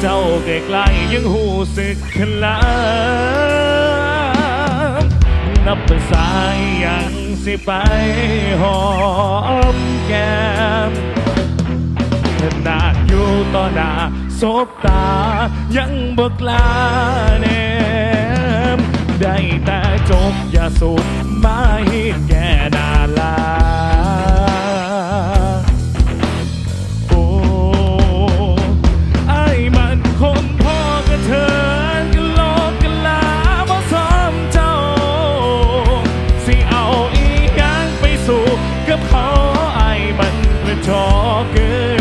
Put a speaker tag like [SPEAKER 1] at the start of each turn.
[SPEAKER 1] เจ้าใกล้ๆยังหูสึกขลานับเป็นสายยังสิไปหอมแก้มขนาดอยู่ต่อหน้าสบตายังบ่กลาแนมได้แต่จบอย่าสุดมา 적은